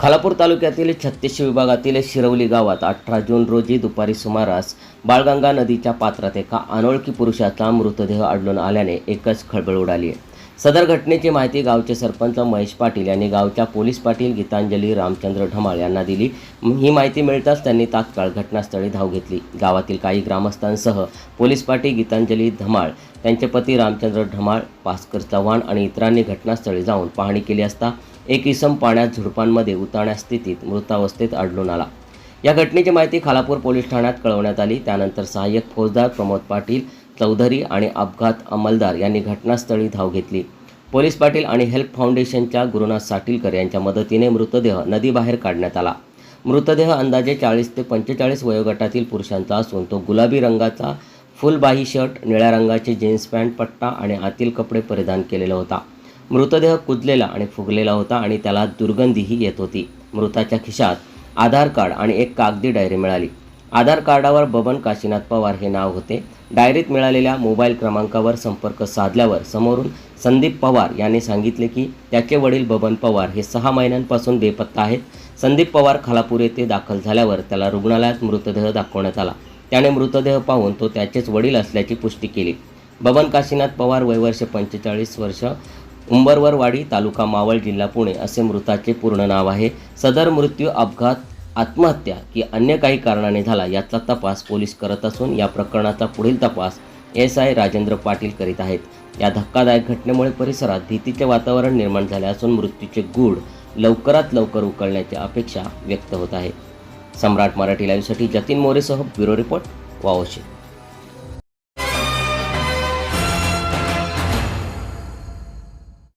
खालापूर तालुक्यातील छत्तीसशे विभागातील शिरवली गावात अठरा जून रोजी दुपारी सुमारास बाळगंगा नदीच्या पात्रात एका अनोळखी पुरुषाचा मृतदेह आढळून आल्याने एकच खळबळ उडाली. आहे सदर घटनेची माहिती गावचे सरपंच महेश पाटील यांनी गावच्या पोलीस पाटील गीतांजली रामचंद्र ढमाळ यांना दिली. ही माहिती मिळताच त्यांनी तात्काळ घटनास्थळी धाव घेतली. गावातील काही ग्रामस्थांसह पोलीस पाटील गीतांजली धमाळ त्यांचे पती रामचंद्र ढमाळ भास्कर चव्हाण आणि इतरांनी घटनास्थळी जाऊन पाहणी केली असता एक इसम पाण्यात झुडपांमध्ये उतरण्या स्थितीत मृतावस्थेत आढळून आला. या घटनेची माहिती खालापूर पोलीस ठाण्यात कळवण्यात आली. त्यानंतर सहाय्यक फौजदार प्रमोद पाटील चौधरी आणि अपघात अंमलदार यांनी घटनास्थळी धाव घेतली. पोलीस पाटील आणि हेल्प फाउंडेशनच्या गुरुनाथ साटीलकर यांच्या मदतीने मृतदेह नदीबाहेर काढण्यात आला. मृतदेह अंदाजे चाळीस ते पंचेचाळीस वयोगटातील पुरुषांचा असून तो गुलाबी रंगाचा फुलबाही शर्ट निळ्या रंगाचे जीन्स पॅन्ट पट्टा आणि आतील कपडे परिधान केलेला होता. मृतदेह कुजलेला आणि फुगलेला होता आणि त्याला दुर्गंधीही येत होती. मृताच्या खिशात आधार कार्ड आणि एक कागदी डायरी मिळाली. आधार कार्डावर बबन काशीनाथ पवार हे नाव होते. डायरीत मिळालेल्या मोबाईल क्रमांकावर संपर्क साधल्यावर समोरून संदीप पवार यांनी सांगितले की त्याचे वडील बबन पवार हे सहा महिन्यांपासून बेपत्ता आहेत. संदीप पवार खालापूर येथे दाखल झाल्यावर त्याला रुग्णालयात मृतदेह दाखवण्यात आला. त्याने मृतदेह पाहून तो त्याचेच वडील असल्याची पुष्टी केली. बबन काशीनाथ पवार वयवर्ष पंचेचाळीस वर्ष उंबरवरवाडी तालुका मावळ जिल्हा पुणे असे मृताचे पूर्ण नाव आहे. सदर मृत्यू अपघात आत्महत्या की अन्य काही कारणाने झाला याचा तपास पोलीस करत असून या प्रकरणाचा पुढील तपास एस आय राजेंद्र पाटील करीत आहेत. या धक्कादायक घटनेमुळे परिसरात भीतीचे वातावरण निर्माण झाले असून मृत्यूचे गूढ लवकरात लवकर उकळण्याची अपेक्षा व्यक्त होत आहे. सम्राट मराठी लाईव्हसाठी जतीन मोरेसह ब्युरो रिपोर्ट वावशी.